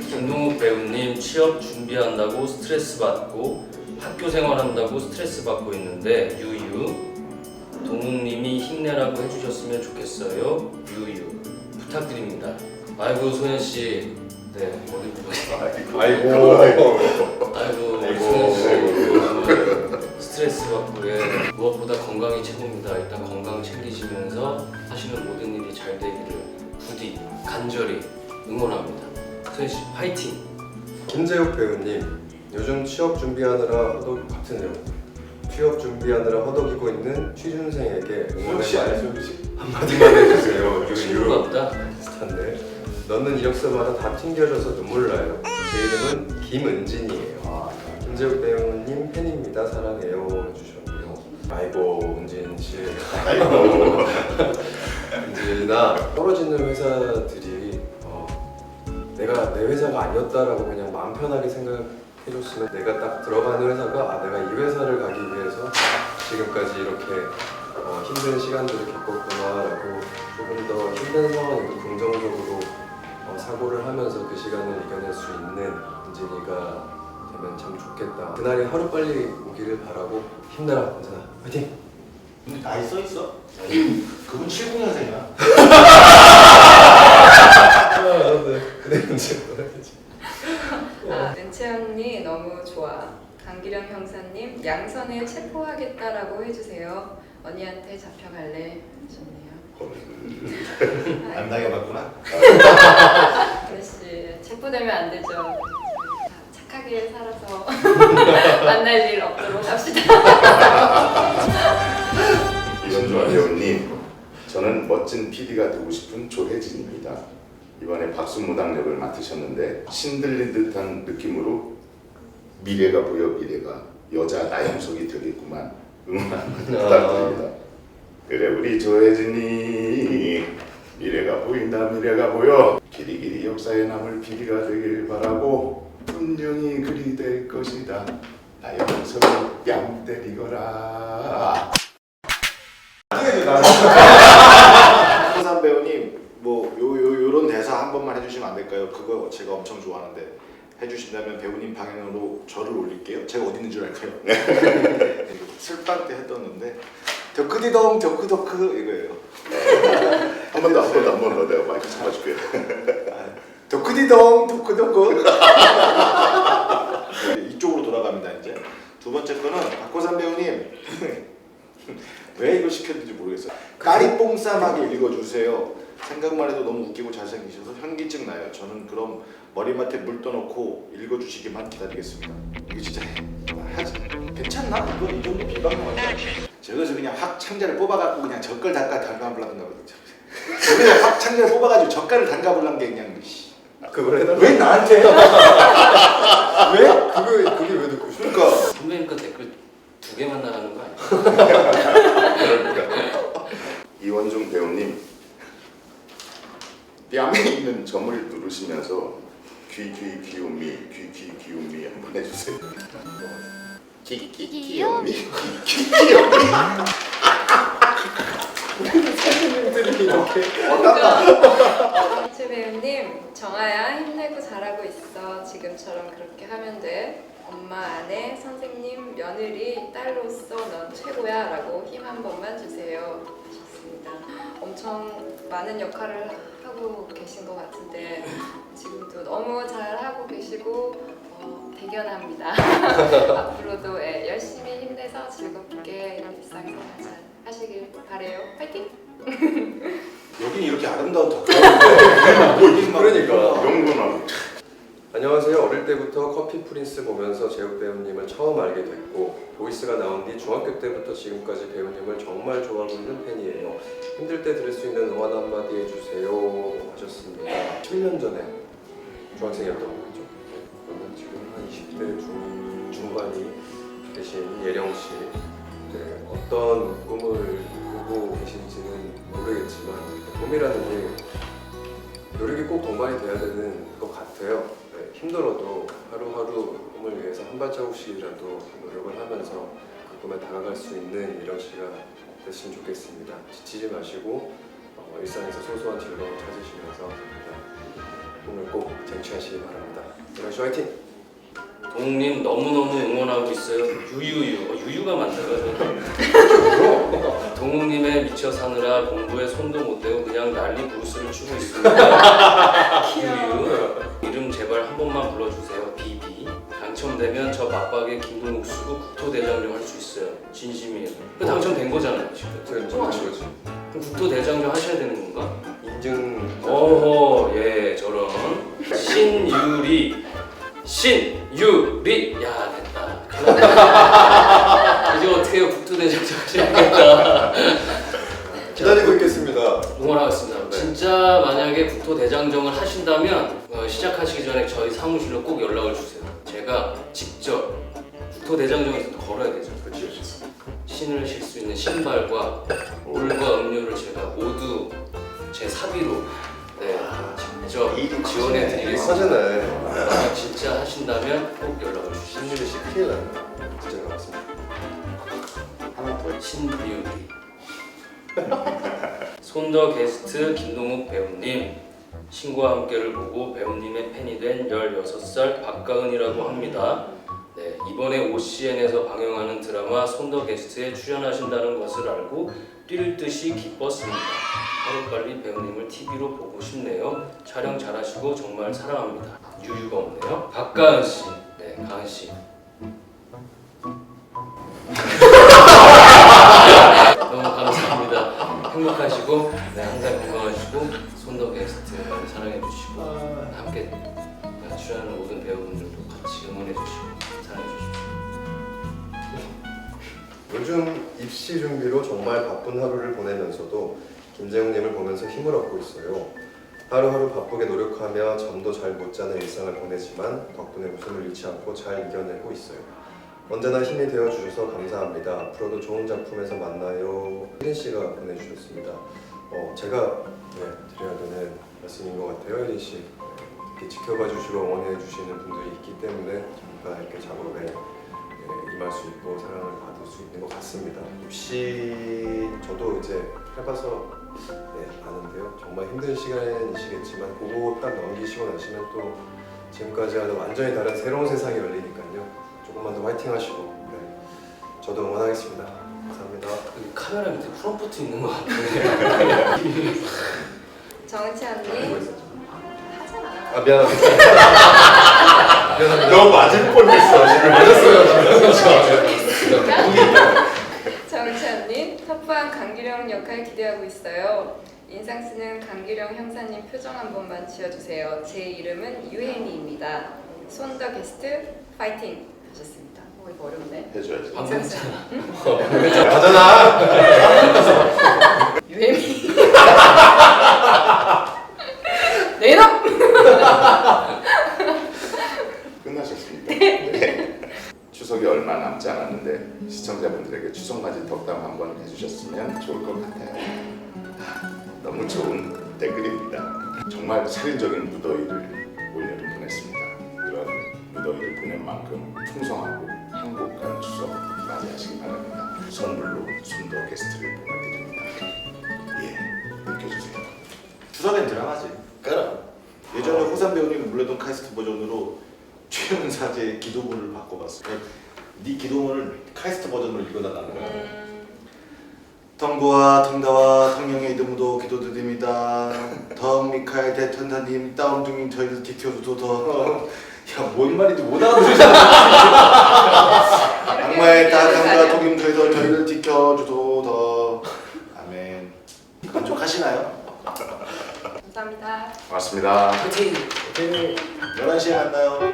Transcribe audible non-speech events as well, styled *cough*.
김동욱 배우님 취업 준비한다고 스트레스 받고 학교 생활한다고 스트레스 받고 있는데 유유 동욱님이 힘내라고 해주셨으면 좋겠어요 유유 부탁드립니다. 아이고 소연 씨, 네 어디 보세요? 아이고. 아이고 아이고. 소연 씨 스트레스 받고 예. 무엇보다 건강이 최고입니다. 일단 건강 챙기시면서 하시는 모든 일이 잘 되기를 부디 간절히 응원합니다. 소연 씨 파이팅! 김재욱 배우님, 요즘 취업 준비하느라 허덕 같은 내용. 취업 준비하느라 허덕이고 있는 취준생에게 응원의 말 한마디만 해주세요. *laughs* 친구가. 없다. 비슷한데. 넣는 이력서마다 다 튕겨져서 눈물 나요. 제 이름은 김은진이에요. 김재욱 배우님 팬입니다. 사랑해요. 해주셨네요. 아이고 은진 씨. 아이고. *laughs* 은진아 떨어지는 회사들이 어, 내가 내 회사가 아니었다라고 그냥 마음 편하게 생각해줬으면 내가 딱 들어가는 회사가 아 내가 이 회사를 가기 위해서 지금까지 이렇게 어, 힘든 시간들을 겪었구나라고 조금 더 힘든 상황에도 긍정적으로 어, 사고를 하면서 그 시간을 이겨낼 수 있는 은진이가 되면 참 좋겠다. 그날이 하루 빨리 오기를 바라고 힘내라 은진아 화이팅! 근데 나이 써 있어? *clears throat* 그분 70년생이야. *laughs* 아, 네. 은진 뭐라지? *laughs* 아, 은채언니 너무 좋아. 강기령 형사님 양선에 체포하겠다라고 해주세요. 언니한테 잡혀갈래 하셨네요. 안 당해봤구나. 아저씨 체포되면 안 되죠. 다 착하게 살아서 *laughs* 만날 일 없도록 합시다. 이원주 배우님, 저는 멋진 PD가 되고 싶은 조혜진입니다. 이번에 박수무당 역을 맡으셨는데 신들린 듯한 느낌으로 미래가 보여 미래가 여자 나영석이 되겠구만 응원 한번 부탁드립니다. 그래 우리 조혜진이 미래가 보인다 미래가 보여 길이 길이 역사에 남을 PD가 되길 바라고 분명히 그리 될 것이다. 나영석이 뺨 때리거라. *laughs* 황산 배우님 뭐 요 요 요런 대사 한 번만 될까요? 그거 제가 엄청 좋아하는데 해주신다면 배우님 방향으로 저를 올릴게요. 제가 어디 있는 줄 알까요? 슬빵 때 했었는데 덕크디덩 덕크덕크 이거예요. *laughs* 한 번 더, 한 번 더, 한 번 더 내가 마이크 잡아줄게. 덕크디덩 덕크덕크 *laughs* 이쪽으로 돌아갑니다 이제 두 번째 거는 박호산 배우님 *laughs* 왜 이거 시켰는지 모르겠어요 까리뽕쌈하게 읽어주세요 생각만 해도 너무 웃기고 잘생기셔서 현기증 나요 저는 그럼 머리맡에 물 떠놓고 읽어주시기만 기다리겠습니다 이거 진짜 하지 *laughs* 괜찮나? 이거 이 정도 비방용 아니야? 저것을 그냥 확 창자를 뽑아갖고 그냥 젓갈 담가 담가보려든가 *laughs* 그냥 확 창자를 뽑아가지고 젓갈을 담가보려는 게 그냥 씨. 그걸 해달라. 왜 나한테? *laughs* 왜? 그거 그게 왜 듣고 싶어? 그러니까 선배님 거 댓글 두 개만 나가는 거 아니야? 이원중 배우님, 뺨에 있는 점을 누르시면서 귀 귀 귀요미 귀 귀 귀요미 한번 해주세요. 귀 귀 귀요미 귀귀 귀요미. 선생님들이 이렇게 최 배우님, 정아야 힘내고 잘하고 있어. 지금처럼 그렇게 하면 돼. 엄마, 아내, 선생님, 며느리, 딸로서 넌 최고야라고 힘 한 번만 주세요. 하셨습니다. 엄청 많은 역할을 하고 계신 것 같은데 지금도 너무 잘 하고 계시고 어, 대견합니다. *laughs* 앞으로도 예, 열심히 힘내서 즐겁게 일상생활 잘 하시길 바래요. 파이팅! 여긴 이렇게 아름다운 덕분에 *laughs* 뭐 이게 막 그러니까. 영문하고 안녕하세요. 어릴 때부터 커피 프린스 보면서 재욱 배우님을 처음 알게 됐고 보이스가 나온 뒤 중학교 때부터 지금까지 배우님을 정말 좋아하고 있는 팬이에요. 힘들 때 들을 수 있는 응원 한마디 해주세요 하셨습니다. 7년 전에 중학생이었던 거죠. 네, 그러면 지금 한 20대 중, 중반이 되신 예령 씨 네, 어떤 꿈을 꾸고 계신지는 모르겠지만 꿈이라는 게 노력이 꼭 동반이 돼야 되는 것 같아요. 네, 힘들어도 하루하루 꿈을 위해서 한 발자국씩이라도 노력을 하면서 그 꿈에 다가갈 수 있는 이령 씨가 됐으면 좋겠습니다. 지치지 마시고 어, 일상에서 소소한 즐거움 찾으시면서 네, 꿈을 꼭 쟁취하시기 바랍니다. 이런 씨 화이팅! 동욱님 너무너무 응원하고 있어요. 유유유. 어, 유유가 맞나요? *laughs* 동욱님의 미쳐 사느라 공부에 손도 못 대고 그냥 난리 부르스를 추고 있습니다. *laughs* 유유. 이름 제발 한 번만 불러주세요. 비비. 당첨되면 저 막박에 김동욱 쓰고 국토대장정 할 수 있어요. 진심이에요. 그 당첨된 거잖아요. 지금. 어떻게 좀 하시지 그럼 국토대장정 하셔야 되는 건가? 인증 어허 예 저런 신유리 신유리 야 됐다. 국토대장정 하셔야겠다 *laughs* 기다리고 있겠습니다. 응원하겠습니다 네. 진짜 만약에 국토대장정을 하신다면 어, 시작하시기 전에 저희 사무실로 꼭 연락을 주세요 제가 직접 국토대장정에서도 걸어야 되죠 그렇지. 신을 실 수 있는 신발과 물과 음료를 제가 모두 제 사비로 네, 직접 일이 지원해 드리겠습니다. 만약 진짜 하신다면 꼭 연락을 주시죠. 신유리 씨 큰일 나요. 진짜 나왔습니다. 신비우리. 손더 게스트 김동욱 배우님. 신과 함께를 보고 배우님의 팬이 된 16살 박가은이라고 합니다. 네, 이번에 OCN에서 방영하는 드라마 손더 게스트에 출연하신다는 것을 알고 뛸 듯이 기뻤습니다. 하루빨리 배우님을 TV로 보고 싶네요. 촬영 잘하시고 정말 사랑합니다. 유유가 없네요. 박가은 씨, 네, 가은 씨. 행복하시고, 네, 항상 건강하시고, 손더 게스트 많이 사랑해 주시고, 함께 출연하는 모든 배우분들도 같이 응원해 주시고, 사랑해 주십시오. 요즘 입시 준비로 정말 바쁜 하루를 보내면서도 김재웅님을 보면서 힘을 얻고 있어요. 하루하루 바쁘게 노력하며 잠도 잘 못 자는 일상을 보내지만 덕분에 웃음을 잃지 않고 잘 이겨내고 있어요. 언제나 힘이 되어 주셔서 감사합니다. 앞으로도 좋은 작품에서 만나요. 혜린 씨가 보내주셨습니다. 어, 제가 네, 드려야 되는 말씀인 것 같아요, 혜린 씨. 이렇게 지켜봐 주시고 응원해 주시는 분들이 있기 때문에 저희가 이렇게 작업에 네, 임할 수 있고 사랑을 받을 수 있는 것 같습니다. 입시 저도 이제 해봐서 네, 아는데요. 정말 힘든 시간이시겠지만 그거 딱 넘기시고 나시면 또 지금까지 와는 완전히 다른 새로운 세상이 열리니까요. 조금만 더 화이팅 하시고 네, 저도 응원하겠습니다. 감사합니다. 여기 카메라 밑에 프롬프트 있는 것 같은데. *laughs* 정치현님 하잖아. 아 미안합니다. *laughs* 미안합니다. 너 맞을 뻔했어 지금. 맞았어요. 정치현님 터프한 강규령 역할 기대하고 있어요. 인상 쓰는 강규령 형사님 표정 한 번만 지어주세요. 제 이름은 유혜미입니다. 손더 게스트 파이팅 하셨습니다. 어 이거 어렵네. 해줘야지. 방금 인상 쓰는 가잖아. 유혜미. *laughs* 내놈. *laughs* 끝나셨습니까? 네. 추석이 얼마 남지 않았는데 시청자분들에게 추석 맞이 덕담 한번 해주셨으면 좋을 것 같아요. 아, 너무 좋은 댓글입니다. 정말 살인적인 무더위를 올여름 보냈습니다. 만큼 풍성하고 행복한 추석 맞이하시기 바랍니다. 선물로 순도 게스트를 보내드립니다. 예, 느껴주세요. 추석엔 드라마지. 까라. 예전에 호산 배우님 불렀던 카이스트 버전으로 최은 사제의 기도문을 바꿔봤어. 네 기도문을 카이스트 버전으로 읽어달라는 거야. 음, 텅구와 텅다와 텅령의 이름으로 기도드립니다. 텅 미카엘 대천사님 다운둥이 저희를 지켜주소서. 야뭔 말인지 못 알아듣잖아. *laughs* 악마의 따뜻함과 독임 저희도 저희를 지켜주소서. 아멘. 만족하시나요? 감사합니다. 고맙습니다. 파이팅! 11시에 만나요.